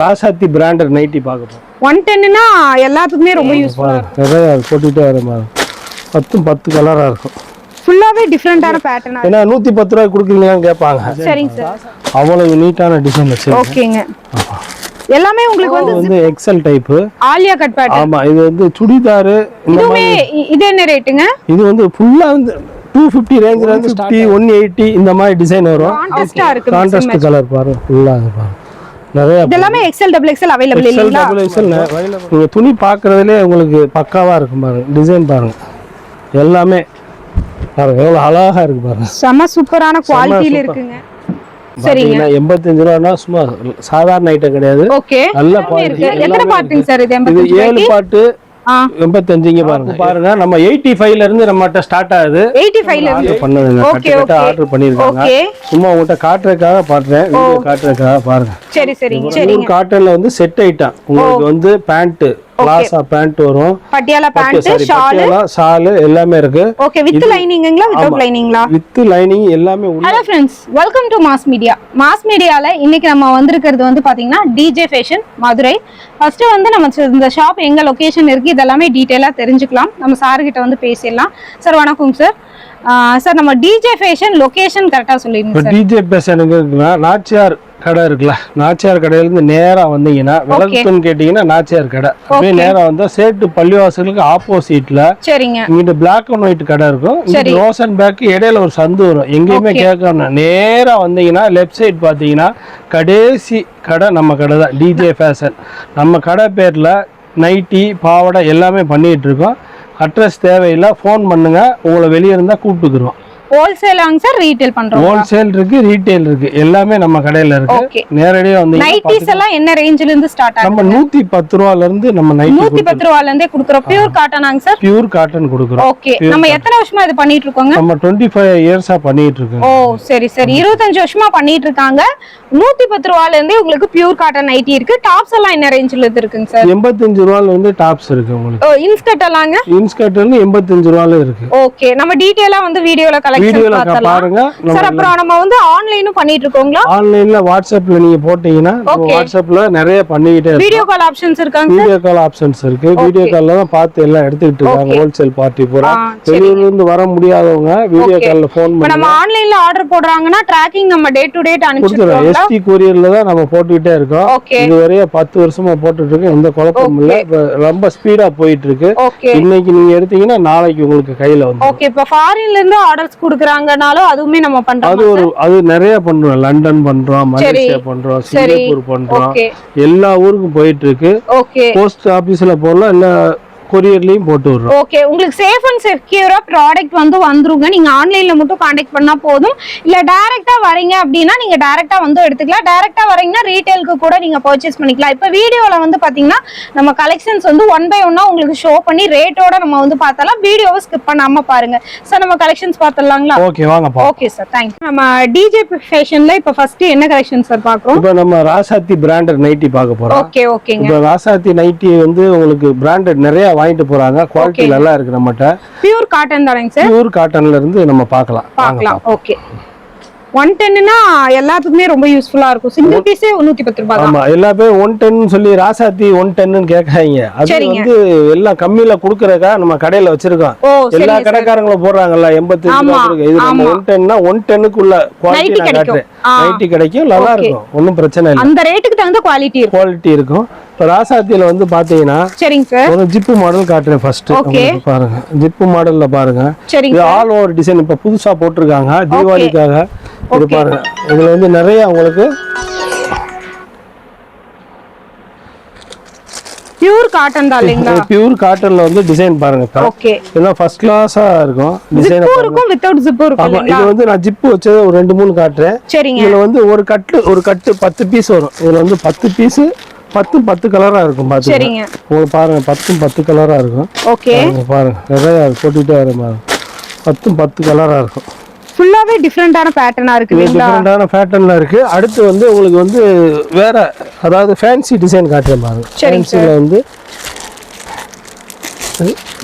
ராசாத்தி branded nightie பார்க்க போறோம். One டென்னுனா எல்லாத்துக்குமே ரொம்ப யூஸ்ஃபுல்லா பாருங்க. நிறைய அது போட்டுக்கிட்டே வரும்? பத்தும் பத்து கலரா இருக்கும். ஃபுல்லாவே டிஃப்ரெண்டான பேட்டர்னா ஏன்னா நூத்தி பத்து ரூபாய் கொடுக்குறீங்களான்னு கேட்பாங்க. சரிங்க சார் அவ்வளவு நீட்டான டிசைன் வச்சு ஓகேங்க. எல்லாமே உங்களுக்கு வந்து வந்து XL type Alia cut pattern ஆமா இது வந்து சுடிதாரு இந்த இதுவுமே இ- இது என்ன ரேட்டுங்க இது வந்து ஃபுல்லா வந்து டூ ஃபிஃப்டி ரேஞ்சில் வந்து ஃபிஃப்டி ஒன் எயிட்டி இந்த மாதிரி டிசைன் வரும். கான்ட்ராஸ்ட் கலர் பாருங்க. ஃபுல்லா அது பாருங்க. நிறைய இதெல்லாமே எக்ஸ்எல் டபுள் எக்ஸ்எல் அவைலபிள் இல்லைங்களா? டபுள் எக்ஸல் நீங்க துணி பார்க்கறதுலே உங்களுக்கு பக்காவா இருக்கும் பாருங்க டிசைன் பாருங்க. எல்லாமே பாருங்க எவ்வளவு அழகா இருக்கு பாருங்க. செம சூப்பரான குவாலிட்டியில. இருக்குங்க. சரிங்க. எண்பத்தஞ்சு ரூபானா சும்மா சாதாரண ஐட்டம் கிடையாது. ஓகே நல்ல குவாலிட்டி எத்தனை பார்ட்டுங்க சார் இது? இது எண்பத்தஞ்சு ஏழு பாட்டு எண்பத்தஞ்சுங்க பாருங்க. பாருங்க. நம்ம எயிட்டி ஃபைவ்ல இருந்து நம்மகிட்ட ஸ்டார்ட் ஆகுது. எயிட்டி ஃபைவ்ல இருந்து Okay, கட்டு. ஆர்டர் பண்ணிருக்காங்க சும்மா உங்கள்கிட்ட காட்டுறதுக்காக பாடுறேன் வீடியோ காட்டுறதுக்காக பாருங்க. சரி சரிங்க. சரிங்க காட்டன்ல வந்து செட் ஐட்டம் உங்களுக்கு வந்து பேண்ட் பிளாசா பேண்ட் வரும். பட்டியாலா பேண்ட் ஷால் ஷாலு எல்லாமே இருக்கு. ஓகே வித் லைனிங்குங்களா வித்வுட் லைனிங்களா வித் லைனிங் எல்லாமே உள்ள hello friends welcome to mass media mass மீடியாவில் இன்னைக்கு நம்ம வந்திருக்கிறது வந்து பார்த்தீங்கன்னா டிஜே ஃபேஷன் மதுரை. ஃபர்ஸ்ட் வந்து நம்ம இந்த ஷாப் எங்க லொகேஷன் இருக்கு இதெல்லாமே டீட்டெயிலாக தெரிஞ்சுக்கலாம். நம்ம சார் கிட்ட வந்து பேசிடலாம். சார் வணக்கம் சார் சார் நம்ம டிஜே ஃபேஷன் லொகேஷன் கரெக்டாக சொல்லிடுங்க டிஜே பேசனுங்க இருக்குன்னா நாச்சியார் கடை இருக்குல்ல நாச்சியார் கடையில இருந்து நேரா வந்தீங்கன்னா விளக்குன்னு கேட்டீங்கன்னா நாச்சியார் கடை. அப்படியே நேரா வந்தா சேட்டு பள்ளிவாசலுக்கு ஆப்போசிட்ல சரிங்க. இங்கிட்ட பிளாக் அண்ட் ஒயிட் கடை இருக்கும். இங்கிட்ட ரோஸ் அண்ட் பேக் இடையில ஒரு சந்து வரும். எங்கேயுமே கேட்கணும் நேரா வந்தீங்கன்னா லெஃப்ட் சைடு பாத்தீங்கன்னா கடைசி கடை நம்ம கடை தான் டிஜே ஃபேஷன் நம்ம கடை பேர்ல நைட்டி பாவாடை எல்லாமே பண்ணிட்டு இருக்கோம். அட்ரஸ் தேவையில்லை ஃபோன் பண்ணுங்கள் உங்களை வெளியே இருந்தால் கூப்பிட்டுக்குறோம் ஹோல்சேலாங்க சார் ரீட்டைல் பண்றோம். ஹோல்சேல் இருக்கு ரீட்டைல் இருக்கு. எல்லாமே நம்ம கடையில இருக்கு. நேரடியா வந்தீங்கன்னா நைட்டிஸ் எல்லாம் என்ன ரேஞ்சில இருந்து ஸ்டார்ட் ஆகும் நம்ம பத்து ரூபால இருந்து நம்ம நைட்டி பத்து ரூபால இருந்தே கொடுக்குறோம். பியூர் காட்டனாங்க சார் பியூர் காட்டன் கொடுக்குறோம். ஓகே நம்ம எத்தனை வருஷமா இது பண்ணிட்டு இருக்கோங்க? நம்ம டுவெண்ட்டி ஃபைவ் இயர்ஸா பண்ணிட்டு இருக்கோம் ஓ சரி சரி. இருபத்தஞ்சு வருஷமா பண்ணிட்டு இருக்காங்க. நூத்தி பத்து ரூபால இருந்தே உங்களுக்கு பியூர் காட்டன் நைட்டி இருக்கு. டாப்ஸ் எல்லாம் என்ன ரேஞ்சில் இருந்து இருக்குங்க சார் எண்பத்தஞ்சு ரூபால இருந்து டாப்ஸ் இருக்கு உங்களுக்கு. இன்ஸ்கர்ட் எல்லாங்க? இன்ஸ்கர்ட் வந்து எண்பத்தஞ்சு ரூபால இருக்கு. ஓகே நம்ம டீடைலா வந்து வீடியோல கலெக்ஷன் வீடியோல பாருங்க. சார் அப்புறம் நம்ம வந்து ஆன்லைனும் பண்ணிட்டு இருக்கோங்களா ஆன்லைன்ல வாட்ஸ்அப்ல நீங்க போட்டீங்கன்னா. வாட்ஸ்அப்ல நிறைய பண்ணிக்கிட்டே வீடியோ கால் ஆப்ஷன்ஸ் இருக்காங்க வீடியோ கால் ஆப்ஷன்ஸ் இருக்கு. வீடியோ கால்ல தான் பார்த்து எல்லாம் எடுத்துக்கிட்டு இருக்காங்க. ஹோல்சேல் பார்ட்டி பூரா. இருந்து வர முடியாதவங்க வீடியோ கால்ல ஃபோன் பண்ணி நம்ம ஆன்லைன்ல ஆர்டர் போடுறாங்கன்னா ட்ராக்கிங் நம்ம டே டு கொடுத்துருவோம் அனுப்பிச்சிருக்கோங்களா எஸ்டி கொரியர்ல தான் நம்ம போட்டுக்கிட்டே இருக்கோம். இது வரைய பத்து வருஷமா போட்டுட்டு இருக்கோம் எந்த குழப்பமும் இல்ல. ரொம்ப ஸ்பீடா போயிட்டு இருக்கு இன்னைக்கு நீங்க எடுத்தீங்கன்னா நாளைக்கு உங்களுக்கு கையில வந்து ஓகே இப்ப ஃபாரின்ல இருந்து ஆர்டர்ஸ் குடுக்குறாங்கனாலும் அதுவுமே நம்ம அது பண்றோம் ஒரு அது நிறைய பண்றோம். லண்டன் பண்றோம் மலேசியா பண்றோம். சிங்கப்பூர் பண்றோம். எல்லா ஊருக்கும் போயிட்டு இருக்கு. போஸ்ட் ஆபீஸ்ல போடலாம் இல்ல கொரியர்லயும் போட்டு விடுறோம். ஓகே உங்களுக்கு சேஃப் அண்ட் செக்யூரா ப்ராடக்ட் வந்து வந்துருங்க. நீங்க ஆன்லைன்ல மட்டும் காண்டாக்ட் பண்ணா போதும். இல்ல டைரக்டா வரீங்க அப்படின்னா நீங்க டைரக்டா வந்து எடுத்துக்கலாம். டைரக்டா வரீங்கன்னா ரீட்டைலுக்கு கூட நீங்க பர்ச்சேஸ் பண்ணிக்கலாம். இப்போ வீடியோல வந்து பாத்தீங்கன்னா நம்ம கலெக்ஷன்ஸ் வந்து ஒன் பை ஒன்னா உங்களுக்கு ஷோ பண்ணி ரேட்டோட நம்ம வந்து பார்த்தலாம் வீடியோவை ஸ்கிப் பண்ணாம பாருங்க. சார் நம்ம கலெக்ஷன்ஸ் பார்த்துடலாங்களா? ஓகே வாங்கப்பா ஓகே சார் தேங்க்யூ நம்ம டிஜே ஃபேஷன்ல இப்போ ஃபர்ஸ்ட் என்ன கலெக்ஷன் சார் பார்க்குறோம் இப்ப நம்ம ராசாத்தி பிராண்டட் நைட்டி பார்க்க போறோம். ஓகே ஓகேங்க இப்ப ராசாத்தி நைட்டி வந்து உங்களுக்கு பிராண்டட் நிறைய வாங்கிட்டு போறாங்க. குவாலிட்டி நல்லா இருக்கு நம்மகிட்ட. பியூர் காட்டன் தானேங்க சார்? பியூர் காட்டன்ல இருந்து நம்ம பார்க்கலாம். பார்க்கலாம். ஓகே ஒன் டென்னுனா எல்லாத்துக்குமே ரொம்ப யூஸ்ஃபுல்லா இருக்கும். சிங்கிள் பீஸே நூத்தி பத்து ரூபாய் ஆமா எல்லா பேரும் ஒன் டென் சொல்லி ராசாத்தி ஒன் டென்னு கேட்காங்க அது. வந்து எல்லாம் கம்மியில குடுக்கறக்கா நம்ம கடையில வச்சிருக்கோம். எல்லா கடைக்காரங்களும் போடுறாங்கல்ல எண்பத்தி இது நம்ம. ஒன் டென்னா ஒன் டென்னுக்குள்ள குவாலிட்டி. நைட்டி கிடைக்கும். நல்லா. இருக்கும். ஒன்றும் பிரச்சனை இல்லை. அந்த ரேட்டுக்கு தகுந்த குவாலிட்டி குவாலிட்டி இருக்கும். இப்போ ராசாத்தியில வந்து பாத்தீங்கன்னா சரிங்க சார் ஒரு ஜிப்பு மாடல் காட்டுறேன் ஃபர்ஸ்ட். பாருங்க. ஜிப்பு மாடல்ல பாருங்க. சரிங்க இது ஆல் ஓவர் டிசைன் இப்ப புதுசா போட்டிருக்காங்க. தீபாவளிக்காக. இது. பாருங்க. இதுல வந்து நிறைய உங்களுக்கு பியூர் காட்டன் தான் இல்லைங்களா? பியூர் காட்டன்ல வந்து டிசைன் பாருங்க. ஓகே இதெல்லாம் ஃபர்ஸ்ட் கிளாஸா இருக்கும். டிசைன் இருக்கும் வித்தவுட் ஜிப்பும் இருக்கும் ஆமா இது வந்து நான் ஜிப்பு வச்சது ஒரு ரெண்டு மூணு காட்டுறேன். சரிங்க. இதுல வந்து ஒரு கட்டு ஒரு கட்டு பத்து பீஸ் வரும். இதுல வந்து பத்து பீஸ் பத்து பத்து கலரா இருக்கும் பாத்துங்க உங்களுக்கு பாருங்க பத்தும் பத்து கலரா இருக்கும். ஓகே. பாருங்க, நிறைய போட்டுக்கிட்டே வரும் பாருங்க பத்தும் பத்து கலரா இருக்கும். ஃபுல்லாவே டிஃப்ரெண்டான பேட்டர்னா இருக்கு டிஃப்ரெண்டான பேட்டர்ன்ல இருக்கு. அடுத்து வந்து உங்களுக்கு வந்து வேற அதாவது ஃபேன்சி டிசைன் பாருங்க சரிங்க ஃபேன்சில வந்து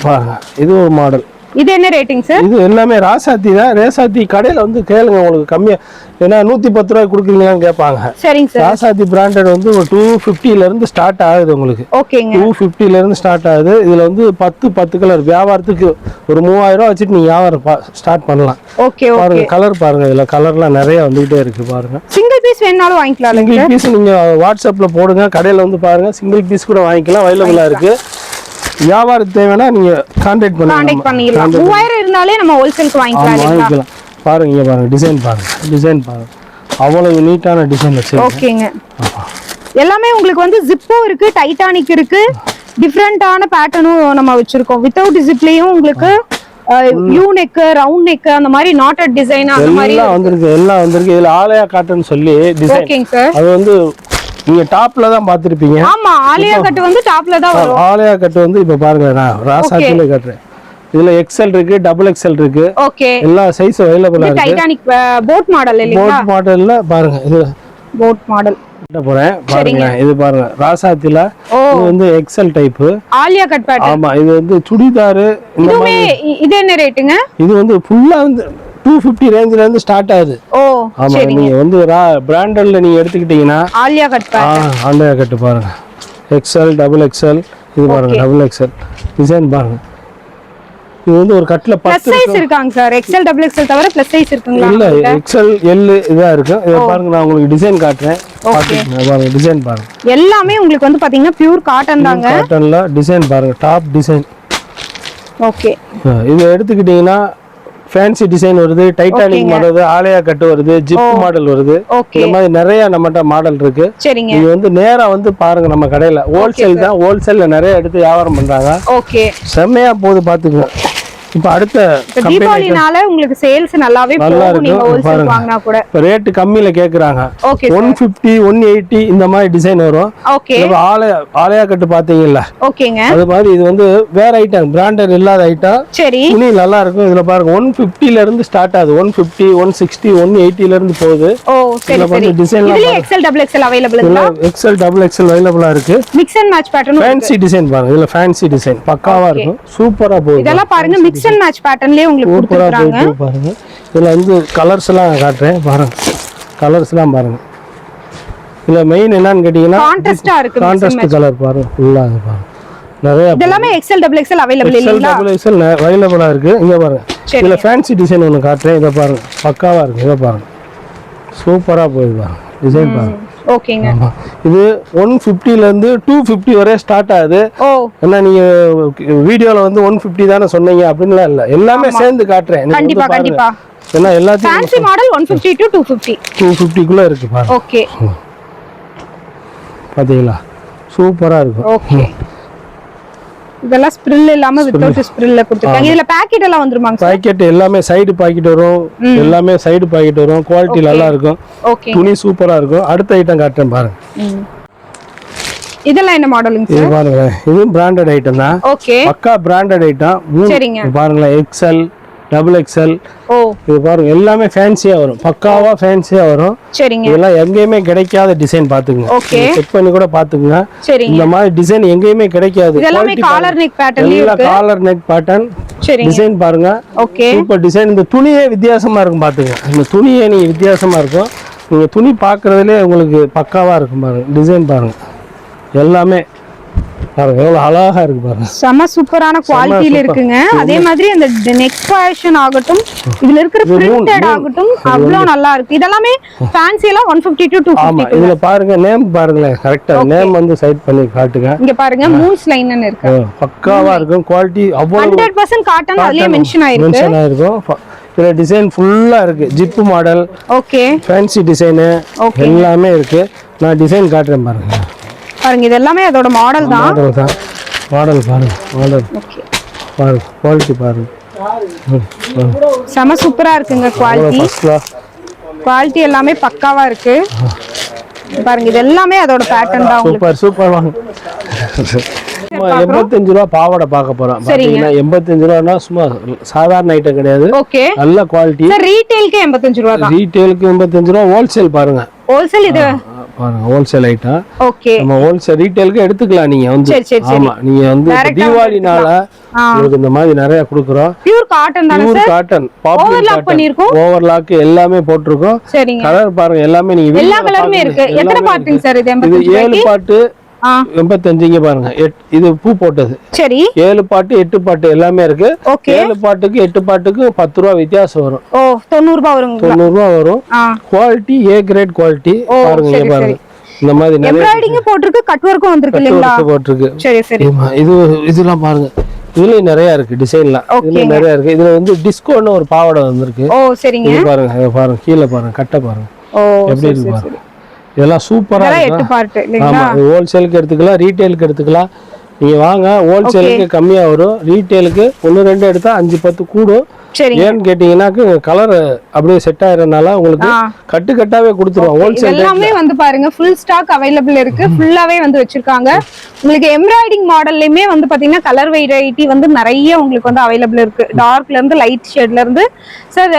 பாருங்க இது ஒரு மாடல் இது என்ன ரேட்டிங் சார் இது எல்லாமே ராசாத்தி தான். ரேசாத்தி கடையில வந்து கேளுங்க உங்களுக்கு கம்மியா. ஏன்னா நூத்தி பத்து ரூபாய் கொடுக்குறீங்களான்னு கேட்பாங்க. சரிங்க சார் ராசாத்தி பிராண்டட் வந்து ஒரு டூ ஃபிஃப்டில இருந்து ஸ்டார்ட் ஆகுது உங்களுக்கு. ஓகேங்க. டூ ஃபிஃப்டில இருந்து ஸ்டார்ட் ஆகுது. இதுல வந்து பத்து பத்து கலர் வியாபாரத்துக்கு ஒரு மூவாயிரம் ரூபா வச்சுட்டு நீங்க வியாபாரம் ஸ்டார்ட் பண்ணலாம். ஓகே பாருங்க கலர் பாருங்க. இதுல கலர்லாம் நிறைய வந்துகிட்டே இருக்கு பாருங்க. சிங்கிள் பீஸ் வேணாலும் வாங்கிக்கலாம் சிங்கிள் பீஸ் நீங்க வாட்ஸ்அப்ல போடுங்க. கடையில வந்து பாருங்க. சிங்கிள் பீஸ் கூட வாங்கிக்கலாம். அவைலபிளா இருக்கு. வியாபாரத்துக்கு தேவைன்னா நீங்க கான்டாக்ட் பண்ணுங்க. கான்டாக்ட் பண்ணிடலாம். மூவாயிரம் இருந்தாலே நம்ம ஹோல்சேலுக்கு வாங்கிக்கலாம் வாங்கிக்கலாம். பாருங்க இங்க பாருங்க டிசைன் பாருங்க டிசைன் பாருங்க. அவ்வளவு நீட்டான டிசைன் வச்சிருக்கேன். ஓகேங்க. எல்லாமே உங்களுக்கு வந்து ஜிப்பும் இருக்கு டைட்டானிக் இருக்கு. டிஃப்ரெண்டான பேட்டர்னும் நம்ம வச்சிருக்கோம். வித்தவுட் ஜிப்லயும் உங்களுக்கு யூ நெக் ரவுண்ட் நெக் அந்த மாதிரி நாட்டட் டிசைன் அந்த மாதிரி எல்லாம் வந்திருக்கு எல்லாம் வந்திருக்கு. இதுல ஆலயா காட்டன் சொல்லி டிசைன் ஓகேங்க சார் அது வந்து நீங்க டாப்ல தான் பார்த்திருப்பீங்க. ஆமா ஆலியா கட் வந்து டாப்ல தான் வரும். ஆலயா கட்டு வந்து இப்ப பாருங்க நான் ராசாத்தில கட்டுறேன். இதுல எக்ஸல் இருக்கு டபுள் எக்ஸல் இருக்கு. ஓகே. எல்லா சைஸ் அவைலபிளா இருக்கு. டைட்டானிக் போட் மாடல் இல்லைங்களா? போட் மாடல்ல பாருங்க இது போட் மாடல் போறேன். பாருங்க இது பாருங்க ராசாத்தில இது வந்து XL type Alia cut pattern ஆமா இது வந்து சுடிதாரு இது என்ன ரேட்டுங்க இது வந்து ஃபுல்லா வந்து டூ ஃபிஃப்டி ரேஞ்சில இருந்து ஸ்டார்ட் ஆகுது. ஓ ஆமா நீங்க வந்து பிராண்டட்ல நீங்க எடுத்துக்கிட்டீங்கன்னா ஆலியா கட் பேட்டர்ன் ஆ ஆண்டையா கட்டு பாருங்க. எக்ஸல் டபுள் எக்ஸல் இது பாருங்க டபுள் எக்ஸல் டிசைன் பாருங்க. இது வந்து ஒரு பிளஸ் பத்து சைஸ் இருக்காங்க சார். எக்ஸ்எல் டபுள் எக்ஸ்எல் தவிர பிளஸ் சைஸ் இருக்குங்களா இல்ல எக்ஸல் எல் இதா இருக்கும். இதை பாருங்க நான் உங்களுக்கு டிசைன் காட்டுறேன். பாத்துக்கங்க. பாருங்க டிசைன் பாருங்க. எல்லாமே உங்களுக்கு வந்து பாத்தீங்கன்னா பியூர் காட்டன் தாங்க. காட்டன்ல டிசைன் பாருங்க டாப் டிசைன் ஓகே இது எடுத்துக்கிட்டீங்கன்னா ஃபேன்சி டிசைன் வருது டைட்டானிக் மாடல் வருது ஆலயா கட்டு வருது ஜிப் மாடல் வருது. ஓகே இந்த மாதிரி நிறைய நம்மகிட்ட மாடல் இருக்கு. சரிங்க. நீங்க வந்து நேரா வந்து பாருங்க நம்ம கடையில. ஹோல்சேல் தான் ஹோல்சேல்ல நிறைய எடுத்து வியாபாரம் பண்றாங்க. செம்மையா போகுது பாத்துக்கோங்க இப்போ அடுத்த தீபாவளினால உங்களுக்கு சேல்ஸ் நல்லாவே நல்லா போகும் நீங்க இருக்கும். வாங்கினா கூட. ரேட்டு கம்மியில கேக்குறாங்க. Okay one fifty one eighty இந்த மாதிரி டிசைன் வரும். ஓகே இப்ப ஆலயா ஆலயா கட்டு பாத்தீங்கல்ல? ஓகேங்க அது மாதிரி இது வந்து வேற ஐட்டம் பிராண்டட் இல்லாத ஐட்டம் சரி. துணி நல்லா இருக்கும். இதுல பாருங்க ஒன் ல இருந்து ஸ்டார்ட் ஆகுது. One fifty one sixty one ல இருந்து போகுது. ஓ சரி இதுல சரி. வந்து டிசைன்லாம் இதுலயே XL double XL available XL double XL அவைலபிளா இருக்கு? Mix and match pattern fancy design பாருங்க. இதுல ஃபேன்சி டிசைன் பக்காவா இருக்கும். சூப்பரா போகுது. இதெல்லாம் பாருங்க மிக்ஸ் அண்ட் மேட்ச் பேட்டர்ன்லயே உங்களுக்கு கொடுத்துருக்காங்க. பாருங்க. இதுல வந்து கலர்ஸ் எல்லாம் காட்டுறேன். பாருங்க. கலர்ஸ் எல்லாம் பாருங்க. இதுல மெயின் என்னன்னு கேட்டீங்கன்னா கான்ட்ராஸ்டா இருக்கு கான்ட்ராஸ்ட். கலர் பாருங்க. ஃபுல்லா பாருங்க. நிறைய இதெல்லாமே XL double XL available XL இல்லைங்களா? டபுள் எக்ஸல் அவைலபிளா இருக்கு. இங்க பாருங்க. இதுல ஃபேன்சி டிசைன் ஒன்று காட்டுறேன். இதை பாருங்க. பக்காவா இருக்கு. இதை பாருங்க. சூப்பரா போகுது பாருங்க. டிசைன் பாருங்க. ஓகேங்க. இது ஒன் ல இருந்து டூ ஃபிஃப்டி வரை ஸ்டார்ட் ஆகுது. ஏன்னா நீங்க வீடியோல வந்து ஒன் ஃபிஃப்டி தானே சொன்னீங்க அப்படின்லாம் இல்ல. எல்லாமே சேர்ந்து காட்டுறேன். நீங்க வந்து கண்டிப்பா பாருங்க. கண்டிப்பா. ஏன்னா எல்லாத்தையும் fancy model one fifty to two fifty two ஃபிஃப்டிக்குள்ள இருக்கு பாருங்க. ஓகே பாத்தீங்களா? சூப்பரா இருக்கும். ஓகே இதெல்லாம் ஸ்ப்ரில் இல்லாம வித்தவுட் ஸ்ப்ரில்ல கொடுத்துருக்காங்க. இதுல பாக்கெட் எல்லாம் வந்துருமாங்க பாக்கெட் எல்லாமே சைடு பாக்கெட் வரும். எல்லாமே சைடு பாக்கெட் வரும். குவாலிட்டி நல்லா இருக்கும். துணி சூப்பரா இருக்கும். அடுத்த ஐட்டம் காட்டுறேன் பாருங்க. இதெல்லாம் என்ன மாடலுங்க இது பாருங்க இது பிராண்டட் ஐட்டம் தான். ஓகே பக்கா பிராண்டட் ஐட்டம் சரிங்க. பாருங்களேன். எக்ஸல் டபுள் எக்ஸல் ஓ. இது பாருங்க எல்லாமே ஃபேன்சியா வரும். பக்காவா ஃபேன்சியா வரும். சரிங்க. இதெல்லாம் எங்கேயுமே கிடைக்காத டிசைன் பாத்துக்கங்க. செக் பண்ணி கூட பாத்துக்கங்க இந்த மாதிரி டிசைன் எங்கேயுமே கிடைக்காது. Quality காலர் நெக் பேட்டர்ன்லயும் எல்லா இருக்கு. காலர் நெக் பேட்டர்ன் டிசைன் பாருங்க. ஓகே சூப்பர் டிசைன் இந்த துணியே வித்தியாசமா இருக்கும் பாத்துங்க இந்த துணியே நீங்க வித்தியாசமா இருக்கும். நீங்க துணி பார்க்கறதுலே உங்களுக்கு பக்காவா இருக்கும் பாருங்க. டிசைன் பாருங்க. எல்லாமே. பாருங்க எவ்வளவு அழகா இருக்கு பாருங்க. செம சூப்பரான குவாலிட்டியில. இருக்குங்க. அதே மாதிரி அந்த நெக் ஃபேஷன் ஆகட்டும் இதுல இருக்கிற பிரிண்டட். ஆகட்டும் அவ்வளவு நல்லா இருக்கு. இதெல்லாமே ஃபேன்சி எல்லாம் ஒன் பிப்டி டு டூ ஆமா இதுல பாருங்க நேம் பாருங்களேன் கரெக்டா நேம் வந்து சைட் பண்ணி காட்டுங்க. இங்க பாருங்க மூன்ஸ் லைன் இருக்கு. பக்காவா இருக்கும். குவாலிட்டி அவ்வளவு ஹண்ட்ரட் பர்சன்ட் காட்டன் அதுலயே மென்ஷன் ஆயிருக்கு. மென்ஷன் ஆயிருக்கும். இதுல டிசைன் ஃபுல்லா இருக்கு. Zip model okay fancy design. எல்லாமே இருக்கு. நான் டிசைன் காட்டுறேன் பாருங்க. பாருங்க இது எல்லாமே அதோட மாடல் தான். மாடல் தான். மாடல் பாருங்க மாடல் ஓகே பாருங்க குவாலிட்டி பாருங்க. செம சூப்பரா இருக்குங்க குவாலிட்டி குவாலிட்டி எல்லாமே பக்காவா இருக்கு. பாருங்க இது எல்லாமே அதோட பேட்டர்ன் தான் சூப்பர் சூப்பர் வாங்க. எண்பத்தஞ்சு ரூபா பாவாடை பார்க்க போறோம். பாத்தீங்கன்னா எண்பத்தஞ்சு ரூபான்னா சும்மா சாதாரண ஐட்டம் கிடையாது. ஓகே நல்ல குவாலிட்டி ரீட்டைலுக்கு எண்பத்தஞ்சு ரூபா தான். ரீட்டெயிலுக்கு எண்பத்தஞ்சு ரூபா ஹோல்சேல் பாருங்க. ஹோல்சேல் இது பாருங்க ஹோல்சேல் ஐட்டம் ஓகே நம்ம ஹோல்சேல் ரீட்டைலுக்கு எடுத்துக்கலாம் நீங்க வந்து. சரி சரி ஆமா நீங்க வந்து தீபாவளினால உங்களுக்கு இந்த மாதிரி நிறைய கொடுக்குறோம். பியூர் காட்டன் தானே பியூர் காட்டன் ஓவர்லாக் பண்ணிருக்கோம் ஓவர்லாக் எல்லாமே போட்டிருக்கோம். சரிங்க. கலர் பாருங்க எல்லாமே நீங்க எல்லா கலருமே இருக்கு. எத்தனை பாட்டுங்க சார் இது இருக்கு. இது எண்பத்தஞ்சு ஏழு ரூபாய்க்கு பாட்டு எண்பத்தஞ்சுங்க பாருங்க. இது பூ போட்டது. சரி. ஏழு பாட்டு எட்டு பாட்டு எல்லாமே இருக்கு. ஏழு பாட்டுக்கு எட்டு பாட்டுக்கு பத்து ரூபா வித்தியாசம் வரும். ஓ தொண்ணூறு ரூபாய் வருங்களா தொண்ணூறு ரூபா வரும் குவாலிட்டி ஏ கிரேட் குவாலிட்டி பாருங்க பாருங்க. இந்த மாதிரி நிறைய எம்ப்ராய்டிங் போட்டிருக்கு கட் ஒர்க்கும் வந்திருக்கு இல்லைங்களா? போட்டிருக்கு. சரி சரி. இது இதெல்லாம் பாருங்க. இதுலயும் நிறைய இருக்கு டிசைன்லாம் இதுல. நிறைய இருக்கு. இதுல வந்து டிஸ்கோன்னு ஒரு பாவாடை வந்திருக்கு. ஓ சரிங்க. பாருங்க பாருங்க. கீழே பாருங்க கட்டை பாருங்க. ஓ எப்படி இருக்கு பாருங்க. இதெல்லாம் சூப்பரா இதெல்லாம் இருக்கும். எட்டு பார்ட் இல்லைங்களா? ஆமா இது ஹோல்சேலுக்கு எடுத்துக்கலாம் ரீட்டைலுக்கு எடுத்துக்கலாம். நீங்க வாங்க ஹோல்சேலுக்கு கம்மியா வரும். ரீட்டைலுக்கு ஒன்று ரெண்டு எடுத்தா அஞ்சு பத்து கூடும். ஏன்னு கேட்டீங்கன்னாக்கு கலர் அப்படியே செட் ஆயிரனால உங்களுக்கு கட்டு கட்டாவே கொடுத்துருவோம் ஹோல்சேல் எல்லாமே வந்து பாருங்க ஃபுல் ஸ்டாக் அவைலபிள் இருக்கு. ஃபுல்லாவே வந்து வச்சிருக்காங்க. உங்களுக்கு எம்ப்ராய்டிங் மாடல்லையுமே வந்து பாத்தீங்கன்னா கலர் வெரைட்டி வந்து நிறைய உங்களுக்கு வந்து அவைலபிள் இருக்கு. டார்க்ல இருந்து லைட் ஷேட்ல இருந்து. சார்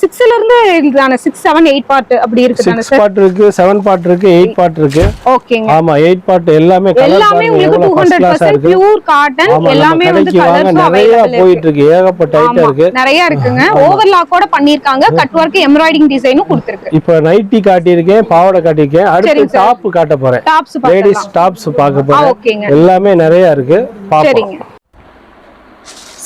சிக்ஸ்ல இருந்து இதுதானே? சிக்ஸ் செவன் எயிட் பார்ட் அப்படி இருக்கு சிக்ஸ் பார்ட் இருக்கு செவன் பார்ட் இருக்கு எயிட் பார்ட் இருக்கு. ஓகே ஆமா எயிட் பார்ட் எல்லாமே எல்லாமே உங்களுக்கு two hundred percent pure cotton எல்லாமே வந்து நிறைய அவைலபிள் போயிட்டு இருக்கு ஏகப்பட்ட ஐட்டம் இருக்கு. நிறைய இருக்குங்க. ஓவர்லாக்கோட பண்ணிருக்காங்க கட் ஒர்க் எம்ப்ராய்டிங் டிசைனும் கொடுத்துருக்கு. இப்ப நைட்டி காட்டியிருக்கேன் பாவாடை காட்டியிருக்கேன். அடுத்து. டாப் காட்ட போறேன். டாப்ஸ் லேடிஸ் டாப்ஸ் பார்க்க போறேன். எல்லாமே நிறைய இருக்கு. சரிங்க.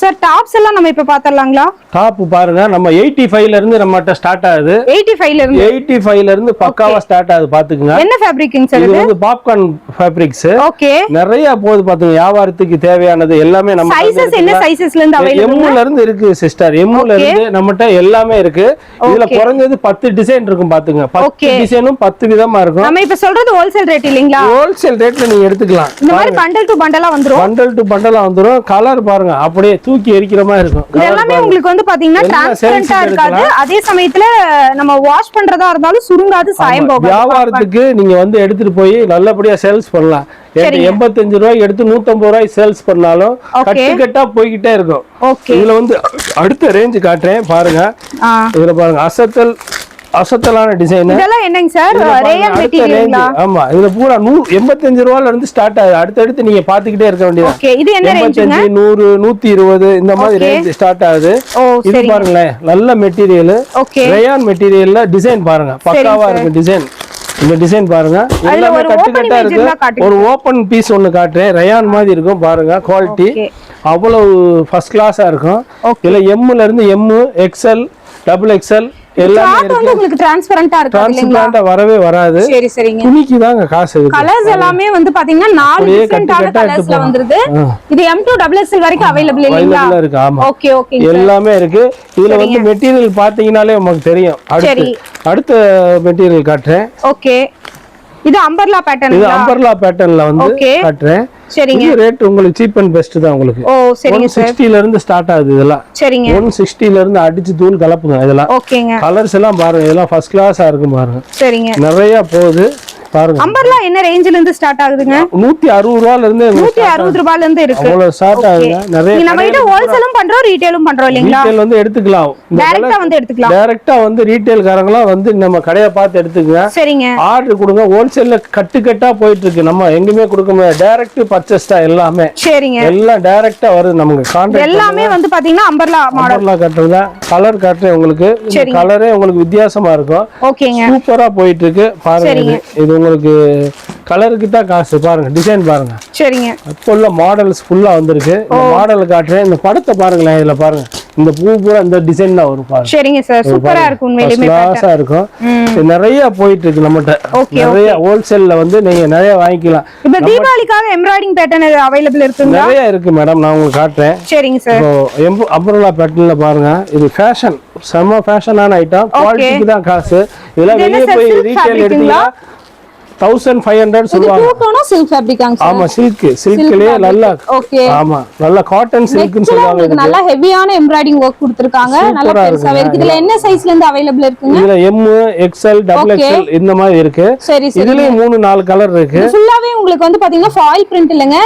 சார் டாப்ஸ் எல்லாம் நம்ம இப்ப பாத்திரலாங்களா? டாப் பாருங்க நம்ம எயிட்டி ஃபைவ்ல இருந்து நம்மகிட்ட ஸ்டார்ட் ஆகுது. எயிட்டி ஃபைவ்ல இருந்து? எயிட்டி ஃபைவ்ல இருந்து பக்காவா ஸ்டார்ட் ஆகுது பாத்துக்குங்க. என்ன ஃபேப்ரிக்ங்க சார் இது வந்து பாப்கார்ன் ஃபேப்ரிக்ஸ் ஓகே நிறைய போகுது பாத்துங்க வியாபாரத்துக்கு தேவையானது எல்லாமே நம்ம சைசஸ் என்ன சைசஸ்ல இருந்து அவைலபிள் எம்முல இருந்து இருக்கு சிஸ்டர் எம்முல இருந்து நம்மகிட்ட எல்லாமே இருக்கு. இதுல குறைஞ்சது பத்து டிசைன் இருக்கும் பாத்துங்க. பத்து Okay. டிசைனும் பத்து விதமா இருக்கும். நம்ம இப்ப சொல்றது ஹோல்சேல் ரேட் இல்லீங்களா? ஹோல்சேல் ரேட்ல நீங்க எடுத்துக்கலாம். இந்த மாதிரி பண்டல் டு பண்டலா வந்துரும். பண்டல் டு பண்டலா வந்துரும். கலர் பாருங்க அப்படியே தூக்கி எரிக்கிற மாதிரி இருக்கும். இது எல்லாமே. உங்களுக்கு வந்து பாத்தீங்கன்னா டிரான்ஸ்பரண்டா இருக்காது. அதே சமயத்துல நம்ம வாஷ் பண்றதா இருந்தாலும் சுருங்காது சாயம் போகாது. வியாபாரத்துக்கு நீங்க வந்து எடுத்துட்டு போய் நல்லபடியா சேல்ஸ் பண்ணலாம். எண்பத்தஞ்சு ரூபாய் எடுத்து நூத்தம்பது ரூபாய் சேல்ஸ் பண்ணாலும் கட்டு கட்டா போய்கிட்டே இருக்கும். இதுல வந்து அடுத்த ரேஞ்ச் காட்டுறேன். பாருங்க. இதுல பாருங்க. அசத்தல் அசத்தலான டிசைன் இதெல்லாம் என்னங்க சார்? ரேயன் மெட்டீரியல்ங்களா ஆமா இதுல பூரா நூ எண்பத்தஞ்சு ரூபால இருந்து ஸ்டார்ட் ஆகுது. அடுத்தடுத்து நீங்க பாத்துக்கிட்டே இருக்க வேண்டியது ஓகே இது என்ன ரேஞ்சுங்க எண்பத்தஞ்சு நூறு நூத்தி இருபது இந்த மாதிரி ரேஞ்ச் ஸ்டார்ட் ஆகுது. ஓ இது பாருங்களேன் நல்ல மெட்டீரியல் ஓகே ரேயான் மெட்டீரியல்ல டிசைன் பாருங்க. பக்காவா இருக்கு டிசைன் இந்த டிசைன் பாருங்க. எல்லாமே கட்டு கட்டா இருக்கு. ஒரு ஓபன் பீஸ் ஒன்னு காட்டுறேன். ரயான் மாதிரி இருக்கும் பாருங்க குவாலிட்டி அவ்வளவு ஃபர்ஸ்ட் கிளாஸா இருக்கும். இதுல எம்ல இருந்து எம் எக்ஸ்எல் டபுள் எக்ஸ்எல் எல்லாமே வந்து உங்களுக்கு டிரான்ஸ்பரண்டா இருக்கு டிரான்ஸ்பிளான்டா வரவே வராது. சரி சரிங்க. துணிக்கு தாங்க காசு இருக்கு. கலர்ஸ் எல்லாமே வந்து பாத்தீங்கன்னா நாலு டிஃபரெண்டான கலர்ஸ்ல. வந்துருது. இது எம் டூ டபுள் எக்ஸ்எல் வரைக்கும் அவைலபிள் அவைலபிளா இருக்கு ஆமா. ஓகே ஓகே எல்லாமே இருக்கு. இதுல வந்து மெட்டீரியல் பாத்தீங்கன்னாலே உங்களுக்கு தெரியும். அடுத்து. அடுத்த மெட்டீரியல் காட்டுறேன். ஓகே இது அம்பர்லா இது பேட்டர்ன் அம்பர்லா பேட்டர்ன்ல வந்து. காட்டுறேன். சரிங்க. ரேட் உங்களுக்கு சீப் அண்ட் பெஸ்ட் தான் உங்களுக்கு. ஓ சரிங்க ஒன் சிக்ஸ்டில இருந்து ஸ்டார்ட் ஆகுது இதெல்லாம். சரிங்க. ஒன் சிக்ஸ்டில இருந்து அடிச்சு தூள் கலப்புங்க இதெல்லாம். ஓகேங்க. கலர்ஸ் எல்லாம் பாருங்க இதெல்லாம் ஃபர்ஸ்ட் கிளாஸா இருக்கும் பாருங்க. சரிங்க. நிறைய போகுது. பாருங்க. அம்பர்லா என்ன ரேஞ்சில இருந்து ஸ்டார்ட் ஆகுதுங்க நூத்தி அறுபது ரூபால இருந்து நூத்தி அறுபது ரூபாயில இருந்து இருக்கு. அவ்வளவு ஸ்டார்ட் ஆகுதுங்க. நிறைய நம்ம கிட்ட ஹோல்சேலும் பண்றோம் ரீட்டைலும் பண்றோம் இல்லீங்களா? ரீட்டைல் வந்து எடுத்துக்கலாம். டைரக்டா வந்து எடுத்துக்கலாம். டைரக்டா வந்து ரீட்டைல் காரங்களாம் வந்து நம்ம கடையை பார்த்து எடுத்துக்கங்க. சரிங்க. ஆர்டர் கொடுங்க. ஹோல்சேல்ல கட்டு கட்டா போயிட்டு இருக்கு நம்ம எங்கேயுமே கொடுக்க முடியாது. டைரக்ட் பர்ச்சேஸ் தான் எல்லாமே. சரிங்க. எல்லாம் டைரக்டா வருது நமக்கு. கான்ட்ராக்ட் எல்லாமே வந்து பாத்தீங்கன்னா அம்பர்லா மாடல் மாடலா கட்டுறதா கலர் காட்டுறேன் உங்களுக்கு. கலரே உங்களுக்கு வித்தியாசமா இருக்கும். ஓகேங்க. சூப்பரா போயிட்டு இருக்கு பாருங்க. இது. உங்களுக்கு கலருக்கு தான் காசு பாருங்க டிசைன் பாருங்க. சரிங்க. இப்போ உள்ள மாடல்ஸ் ஃபுல்லா வந்திருக்கு. இந்த மாடல் காட்டுறேன். இந்த படத்தை பாருங்களேன் இதுல பாருங்க. இந்த பூ பூரா இந்த டிசைன் தான் வரும் பாருங்க. சரிங்க சார் சூப்பரா இருக்கு உண்மையிலுமே கிளாஸா இருக்கும். நிறைய போயிட்டு இருக்கு நம்மகிட்ட நிறைய ஹோல்சேல்ல வந்து நீங்க நிறைய வாங்கிக்கலாம். இப்ப தீபாவளிக்காக எம்ப்ராய்டிங் பேட்டர்ன் அவைலபிள் இருக்குங்களா? நிறைய இருக்கு மேடம் நான் உங்களுக்கு காட்டுறேன். சரிங்க சார் இப்போ எம்பு அம்பர்லா பேட்டர்ன்ல பாருங்க. இது ஃபேஷன் செம்ம ஃபேஷனான ஐட்டம் குவாலிட்டிக்கு தான் காசு. இதெல்லாம் வெளியே போய் ரீட்டைல்? எடுத்தீங்கன்னா தௌசண்ட் ஃபைவ் ஹண்ட்ரட் சொல்லுவாங்க. சில்க் ஃபேப்ரிக்காங்க ஆமா சில்க் சில்க்லயே நல்லா ஓகே ஆமா நல்ல காட்டன் சில்க்னு சொல்லுவாங்க நல்லா ஹெவியான எம்ப்ராய்டிங் ஒர்க் கொடுத்துருக்காங்க. நல்லா இருக்கு இதுல என்ன சைஸ்ல இருந்து அவைலபிள் இருக்குங்க? இதுல எம் எக்ஸ்எல் டபுள். எக்ஸ்எல் இந்த மாதிரி இருக்கு. இதுலயும் மூணு நாலு கலர் இருக்கு. ஃபுல்லாவே உங்களுக்கு வந்து பாத்தீங்கன்னா ஃபாயில் பிரிண்ட் இல்லைங்க.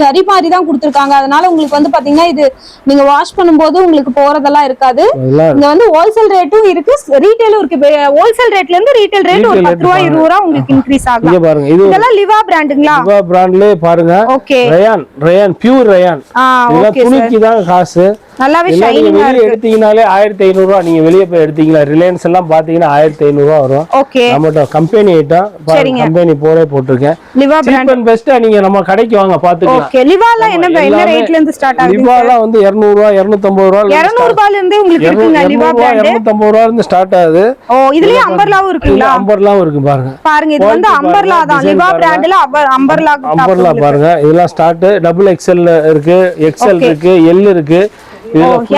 ஜரி மாதிரி தான் கொடுத்துருக்காங்க. அதனால உங்களுக்கு வந்து பாத்தீங்கன்னா இது நீங்க வாஷ் பண்ணும்போது உங்களுக்கு போறதெல்லாம் இருக்காது. இங்க வந்து ஹோல்சேல் ரேட்டும் இருக்கு. ரீட்டைலும் இருக்கு. ஹோல்சேல் ரேட்ல இருந்து ரீட்டைல் ரேட் ஒரு பத்து ரூபா இருபது ரூபா உங்களுக்கு இன்க்ரீஸ் ஆகும். இங்க பாருங்க. இது இதெல்லாம் லிவா பிராண்டுங்களா பிராண்ட்லயே பாருங்க. Okay rayon rayon pure rayon இதெல்லாம் ஓகே துணிக்கு தான் காசு. நல்லாவே ஷைனிங்கா இருக்கு. எடுத்தீங்கனாலே ஆயிரத்தி ஐநூறு ரூபா நீங்க வெளியே போய் எடுத்தீங்களா? ரிலையன்ஸ் எல்லாம் பாத்தீங்கன்னா ஆயிரத்தி ஐநூறு ரூபா வரும். ஓகே நம்மகிட்ட கம்பெனி ஐட்டம். கம்பெனி போரே போட்டிருக்கேன். லிவா பிராண்ட் அண்ட் பெஸ்டா நீங்க நம்ம கடைக்கு வாங்க பாத்துக்கலாம். ஓகே லிவால என்ன என்ன ரேட்ல இருந்து ஸ்டார்ட் ஆகுது லிவாலாம் வந்து இருநூறு ரூபா இருநூத்தம்பது ரூபா இருநூறு ரூபாயில இருந்து உங்களுக்கு இருக்குங்க லிவா பிராண்ட் இருநூத்தம்பது ரூபா இருந்து ஸ்டார்ட் ஆகுது. ஓ இதுலயே அம்பர்லாவும் இருக்குங்களா? அம்பர்லாம் இருக்கு பாருங்க. பாருங்க இது வந்து அம்பர்லா தான். லிவா. பிராண்ட்ல அம்பர்லா அம்பர்லா பாருங்க இதெல்லாம் ஸ்டார்ட் டபுள் எக்ஸ்எல் இருக்கு எக்ஸ்எல். இருக்கு எல் இருக்கு.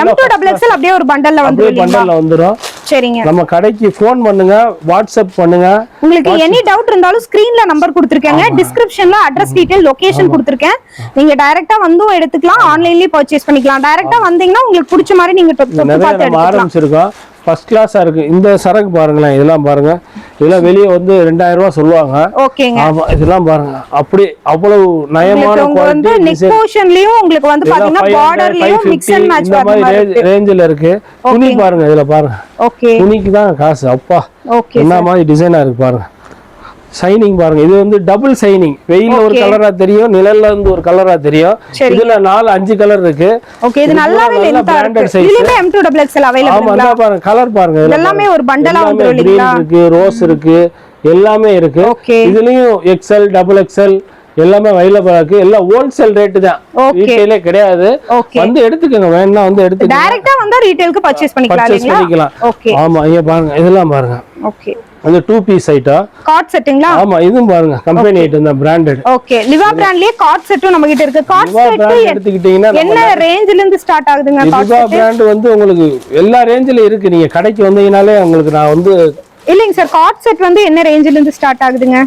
எம் டூ டபுள் எக்ஸ்எல் அப்படியே ஒரு பண்டல்ல வந்து பண்டல்ல வந்துரும் சரிங்க. நம்ம கடைக்கு ஃபோன் பண்ணுங்க வாட்ஸ்அப் பண்ணுங்க. உங்களுக்கு எனி டவுட் இருந்தாலும் ஸ்கிரீன்ல நம்பர் கொடுத்துருக்கேங்க. டிஸ்கிரிப்ஷன்ல அட்ரஸ் டீடைல் லொகேஷன் கொடுத்துருக்கேன். நீங்க டைரக்டா வந்தும் எடுத்துக்கலாம். ஆன்லைன்லயே பர்ச்சேஸ் பண்ணிக்கலாம். டைரக்டா வந்தீங்கன்னா உங்களுக்கு பிடிச்ச மாதிரி நீங்க பார்த்து எடுத்துக்கலாம். ஃபர்ஸ்ட் கிளாஸா இருக்கு. இந்த சரக்கு பாருங்களேன் இதெல்லாம் பாருங்க. இதெல்லாம் வெளியே வந்து ரெண்டாயிரம் ரூபாய் சொல்லுவாங்க. ஓகேங்க. ஆமா இதெல்லாம் பாருங்க. அப்படி அவ்வளவு நயமான குவாலிட்டி உங்களுக்கு வந்து இந்த மாதிரி ரேஞ்சில் இருக்கு. துணி பாருங்க இதுல பாருங்க. ஓகே. துணிக்கு தான் காசு. அப்பா ஓகே என்ன மாதிரி டிசைனா இருக்கு பாருங்க. ஷைனிங் பாருங்க. இது வந்து டபுள் ஷைனிங் வெயில்ல ஒரு. கலரா தெரியும் நிழல்ல இருந்து ஒரு கலரா தெரியும். இதுல நாலு அஞ்சு கலர் இருக்கு. ஓகே இது நல்லாவே நல்ல லென்த்தா இருக்கு. எம் டூ டபுள் எக்ஸ்எல் ஆமா அவைலபிள் இந்த பாருங்க கலர் பாருங்க எல்லாமே ஒரு பண்டலா இல்லைங்களா? இருக்கு ரோஸ் இருக்கு எல்லாமே இருக்கு. இதுலயும் எக்ஸ்எல் டபுள் எக்ஸ்எல் எல்லாமே அவைலபிளா இருக்கு எல்லாம் ஹோல்சேல் ரேட்டு தான். ரீட்டைலே கிடையாது. வந்து எடுத்துக்கோங்க வேணா வந்து எடுத்துக்கோங்க. டைரக்டா வந்தா ரீட்டைலுக்கு பர்ச்சேஸ் பண்ணிக்கலாம் இல்லைங்களா? பண்ணிக்கலாம். ஓகே ஆமா இங்க பாருங்க இதெல்லாம் பாருங்க. ஓகே அது டூ பீஸ் ஐட்டம் காட் செட்டுங்களா ஆமா இதுவும் பாருங்க கம்பெனி ஐட்டம் தான் பிராண்டட் ஓகே லிவா பிராண்ட்லயே காட் செட்டும் நம்ம கிட்ட இருக்கு. லிவா செட் எடுத்துக்கிட்டீங்கன்னா என்ன ரேஞ்சில இருந்து ஸ்டார்ட் ஆகுதுங்க லிவா பிராண்ட் வந்து உங்களுக்கு எல்லா ரேஞ்சில இருக்கு. நீங்க கடைக்கு வந்தீங்கனாலே உங்களுக்கு நான் வந்து இல்லைங்க சார் காட் செட் வந்து என்ன ரேஞ்சில இருந்து ஸ்டார்ட் ஆகுதுங்க?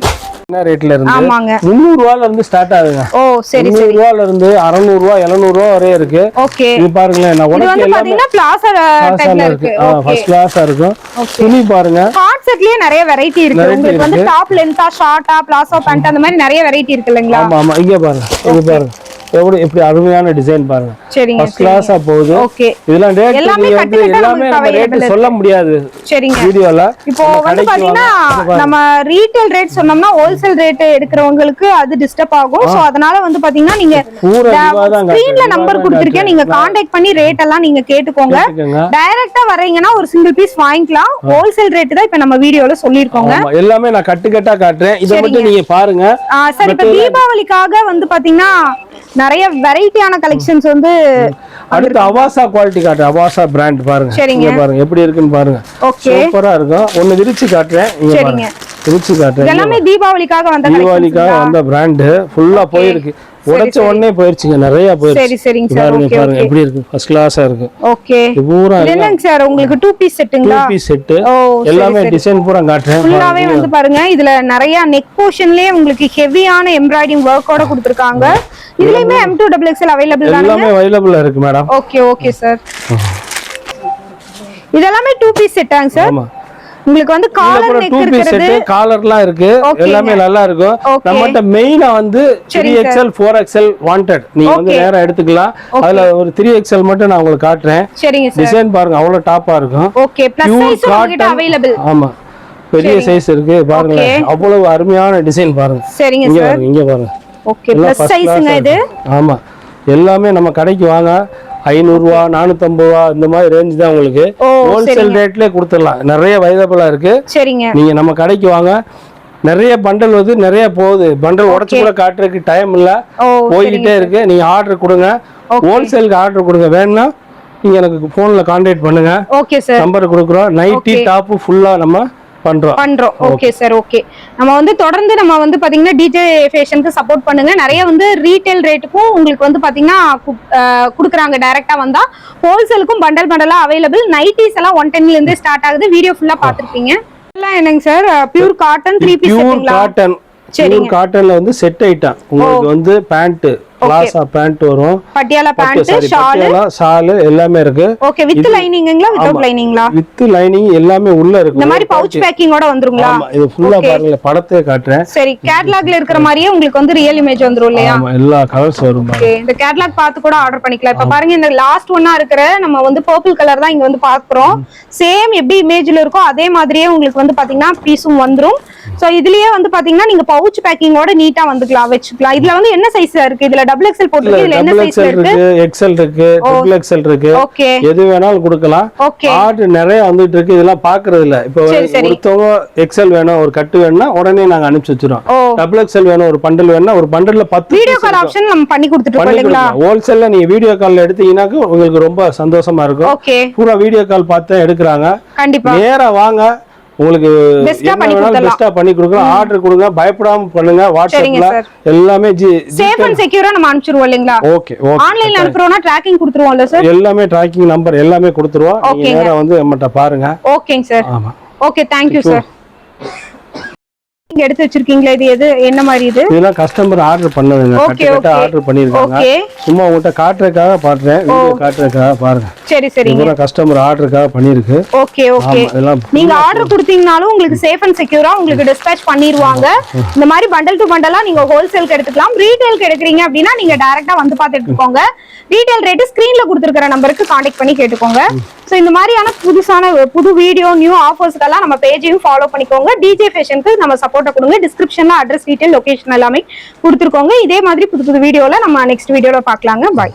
என்ன ரேட்ல இருந்து? ஆமாங்க. முந்நூறு ரூபால இருந்து ஸ்டார்ட் ஆகுங்க ஓ சரி முந்நூறு ரூபால இருந்து அறுநூறு ரூபா எழுநூறு ரூபா வரையும் இருக்கு ஓகே இது பாருங்களேன் நான் உனக்கு பாத்தீங்கன்னா பிளாசா டைப்ல கிளாஸால இருக்கு. ஓகே. ஃபர்ஸ்ட் கிளாஸா இருக்கும். துணி பாருங்க. காட் செட்லயே நிறைய வெரைட்டி இருக்கு. உங்களுக்கு வந்து டாப் லென்த்தா ஷார்ட்டா பிளாசோ பேண்ட் அந்த மாதிரி நிறைய வெரைட்டி இருக்கு இல்லைங்களா? ஆமா ஆமா. இங்க பாருங்க. இது பாருங்க. எவ்வளவு எப்படி அருமையான டிசைன் பாருங்க. சரிங்க கிளாஸா போகுது. ஓகே இதெல்லாம் ரேட் எல்லாமே எல்லாமே நம்ம ரேட் சொல்ல முடியாது சரிங்க. வீடியோல. இப்போ வந்து பாத்தீங்கன்னா நம்ம ரீட்டைல் ரேட் சொன்னோம்னா ஹோல்சேல் ரேட் எடுக்கிறவங்களுக்கு அது டிஸ்டர்ப் ஆகும். சோ அதனால வந்து பாத்தீங்கன்னா நீங்க ஸ்கிரீன்ல நம்பர் கொடுத்திருக்கேன். நீங்க காண்டாக்ட் பண்ணி ரேட் எல்லாம் நீங்க கேட்டுக்கோங்க. டைரக்டா வரீங்கன்னா ஒரு சிங்கிள் பீஸ் வாங்கிக்கலாம். ஹோல்சேல் ரேட் தான் இப்ப நம்ம வீடியோல சொல்லியிருக்கோங்க. ஆமா எல்லாமே நான் கட்டு கட்டா காட்டுறேன். இதை மட்டும் நீங்க பாருங்க. சார் இப்ப தீபாவளிக்காக வந்து பாத்தீங்கன்னா நிறைய வெரைட்டியான கலெக்ஷன்ஸ் வந்து அடுத்து அவாசா குவாலிட்டி காட்டுறேன் அவாசா பிராண்ட் பாருங்க. சரிங்க. பாருங்க எப்படி இருக்குன்னு பாருங்க. ஓகே சூப்பரா இருக்கும். ஒன்னு விரிச்சு காட்டுறேன் சரிங்க. விரிச்சு காட்டுறேன் எல்லாமே தீபாவளிக்காக வந்த தீபாவளிக்காக வந்த பிராண்டு ஃபுல்லா போயிருக்கு. உடைச்ச உடனே போயிருச்சுங்க நிறைய போயிருச்சு. சரி சரிங்க சார் ஓகே பாருங்க எப்படி இருக்கு? ஃபர்ஸ்ட் கிளாஸா இருக்கு. ஓகே. பூரா என்னங்க சார் உங்களுக்கு டூ பீஸ் டூ செட்டுங்களா பீஸ் செட்டு ஓ எல்லாமே டிசைன் பூரா காட்டுறேன் ஃபுல்லாவே வந்து பாருங்க இதுல நிறைய நெக் போர்ஷன்லயே உங்களுக்கு ஹெவியான எம்ப்ராய்டிங் ஒர்க்கோட கொடுத்துருக்காங்க. இதுலயுமே M to double XL available தானே எல்லாமே அவைலபிளா இருக்கு மேடம் ஓகே ஓகே சார் இதெல்லாமே டூ பீஸ் செட்டாங்க சார் ஆமா. உங்களுக்கு வந்து காலர் நெக் செட்டு காலர்லாம் இருக்கு. எல்லாமே நல்லா இருக்கும் Okay. நம்மகிட்ட மெயினா வந்து த்ரீ சரிங்க. எக்ஸ்எல் ஃபோர் எக்ஸ்எல் வாண்டட் நீங்க வந்து. நேரா எடுத்துக்கலாம். அதுல ஒரு த்ரீ எக்ஸ்எல் மட்டும் நான் உங்களுக்கு காட்டுறேன். சரிங்க சார் டிசைன் பாருங்க அவ்வளவு டாப்பா இருக்கும். Okay plus size. அவைலபிள் ஆமா. பெரிய சைஸ் இருக்கு பாருங்களேன். அவ்வளவு அருமையான டிசைன் பாருங்க. சரிங்க சார் பாருங்க இங்க பாருங்க. ஓகே பிளஸ் சைஸ்ங்க இது. ஆமா. எல்லாமே நம்ம கடைக்கு வாங்க. ஐநூறுரூவா நானூத்தம்பது ரூபா இந்த மாதிரி ரேஞ்ச் தான் உங்களுக்கு. ஹோல்சேல் ரேட்லயே கொடுத்துடலாம். நிறைய வைதபிளா இருக்கு. சரிங்க. நீங்க நம்ம கடைக்கு வாங்க. நிறைய பண்டல் வந்து நிறைய போகுது. பண்டல் உடச்சு கூட காட்டுறதுக்கு டைம் இல்ல. போய்கிட்டே இருக்கு. நீங்க ஆர்டர் கொடுங்க. ஹோல்சேலுக்கு ஆர்டர் கொடுங்க. வேணும்னா நீங்க எனக்கு போன்ல கான்டாக்ட் பண்ணுங்க. ஓகே சார் நம்பர் கொடுக்குறோம். நைட்டி டாப் ஃபுல்லா நம்ம பண்றோம். பண்றோம். ஓகே சார் ஓகே நம்ம வந்து தொடர்ந்து நம்ம வந்து பாத்தீங்கன்னா டிஜே ஃபேஷனுக்கு சப்போர்ட் பண்ணுங்க. நிறைய வந்து ரீட்டைல் ரேட்டுக்கும் உங்களுக்கு வந்து பாத்தீங்கன்னா குடுக்குறாங்க. டைரக்டா வந்தா ஹோல்சேலுக்கும் பண்டல் பண்டலா அவைலபிள் நைட்டிஸ் எல்லாம் ஒன் டென்ல இருந்து ஸ்டார்ட் ஆகுது. வீடியோ ஃபுல்லா பாத்திருப்பீங்க. எல்லாம் என்னங்க sir pure cotton three piece cotton pure காட்டன்ல வந்து செட் ஐட்டம் உங்களுக்கு வந்து பேண்ட் பிளாசா பேண்ட் வரும். பட்டியாலா பேண்ட் ஷால் ஷாலு எல்லாமே இருக்கு. ஓகே வித் லைனிங்குங்களா வித்வுட் லைனிங்களா வித் லைனிங் எல்லாமே உள்ள இருக்கு. இந்த மாதிரி பவுச் பேக்கிங்கோட வந்துருங்களா? ஆமா இது ஃபுல்லா பாருங்க படத்தை காட்டுறேன். சரி கேட்லாக்ல இருக்கிற மாதிரியே உங்களுக்கு வந்து ரியல் இமேஜ் வந்துரும் இல்லையா? ஆமா எல்லா கலர்ஸ் வரும். ஓகே இந்த கேட்லாக் பார்த்து கூட ஆர்டர் பண்ணிக்கலாம். இப்ப பாருங்க இந்த லாஸ்ட் ஒன்னா இருக்கிற நம்ம வந்து பர்பிள் கலர் தான் இங்க வந்து பாக்குறோம் சேம் எப்படி இமேஜ்ல இருக்கோ அதே மாதிரியே உங்களுக்கு வந்து பாத்தீங்கன்னா பீஸும் வந்துரும். சோ இதுலயே வந்து பாத்தீங்கன்னா நீங்க பவுச் பேக்கிங்கோட நீட்டா வந்துக்கலாம் வச்சுக்கலாம். இதுல வந்து என்ன சைஸ்ல இருக்கு? இதுல டபுள் எக்ஸல் போட்டுருக்கு. இதுல என்ன டபுள் சைஸ்ல இருக்கு? எக்ஸல் இருக்கு ட்ரிபிள் எக்ஸல் இருக்கு. ஓகே எது வேணாலும் கொடுக்கலாம். ஓகே ஆர்டர் நிறைய வந்துட்டு இருக்கு இதெல்லாம் பாக்குறது இல்ல இப்போ. ஒருத்தவங்க எக்ஸல் வேணும் ஒரு கட்டு வேணும்னா உடனே நாங்க அனுப்பிச்சு வச்சிரோம் டபுள் எக்ஸல் வேணும் ஒரு பண்டல் வேணும்னா ஒரு பண்டல்ல பத்து வீடியோ கால் ஆப்ஷன் நம்ம பண்ணி கொடுத்துட்டு இல்லைங்களா ஹோல்சேல்ல நீங்க வீடியோ கால்ல எடுத்தீங்கன்னாக்க உங்களுக்கு ரொம்ப சந்தோஷமா இருக்கும். பூரா வீடியோ கால் பார்த்து எடுக்கிறாங்க. கண்டிப்பா. நேரா வாங்க. உங்களுக்கு. பெஸ்டா பண்ணி கொடுக்குறோம் ஆர்டர் கொடுங்க. பயப்படாம பண்ணுங்க. வாட்ஸ்அப்ல எல்லாமே ஜி சேஃப் அண்ட் செக்யூரா நம்ம அனுப்பிச்சிருவோம் இல்லைங்களா? ஓகே ஓகே ஆன்லைன்ல அனுப்புறோம்னா ட்ராக்கிங் கொடுத்துருவோம்ல சார் எல்லாமே ட்ராக்கிங் நம்பர் எல்லாமே கொடுத்துருவோம். நீங்க. நேரா வந்து நம்மகிட்ட பாருங்க. ஓகேங்க சார் ஆமா. ஓகே தேங்க்யூ சார் நீங்க எடுத்து வச்சிருக்கீங்களா? இது எது? என்ன மாதிரி இது? இதெல்லாம் கஸ்டமர் ஆர்டர் பண்ணதுங்க கட்டா okay. ஆர்டர் பண்ணிருக்காங்க ஓகே சும்மா உங்கள்கிட்ட காட்டுறதுக்காக பாடுறேன் வீடியோ காட்டுறதுக்காக பாருங்க. சரி சரிங்க இதுல கஸ்டமர் ஆர்டருக்காக பண்ணிருக்கு ஓகே ஓகே இதெல்லாம் நீங்க ஆர்டர் கொடுத்தீங்கனாலும் உங்களுக்கு சேஃப் அண்ட் செக்யூரா உங்களுக்கு டிஸ்பேச் பண்ணிடுவாங்க இந்த மாதிரி பண்டல் டு பண்டலா நீங்க ஹோல்சேலுக்கு எடுத்துக்கலாம். ரீட்டைலுக்கு எடுக்கிறீங்க அப்படின்னா நீங்க டைரக்டா வந்து பார்த்து எடுத்துக்கோங்க ரீட்டைல் ரேட்டு ஸ்கிரீன்ல கொடுத்துருக்கிற நம்பருக்கு காண்டாக்ட் பண்ணி கேட்டுக்கோங்க. ஸோ இந்த மாதிரியான புதுசான புது வீடியோ நியூ ஆஃபர்ஸ்க்கெல்லாம் நம்ம பேஜையும் ஃபாலோ பண்ணிக்கோங்க. டிஜே ஃபேஷனுக்கு நம்ம போட்டோ கொடுங்க. டிஸ்கிரிப்ஷன்ல அட்ரஸ் டீட்டெயில் லொகேஷன் எல்லாமே கொடுத்துருக்கோங்க. இதே மாதிரி புது புது வீடியோவில் நம்ம நெக்ஸ்ட் வீடியோவில் பார்க்கலாங்க. பாய்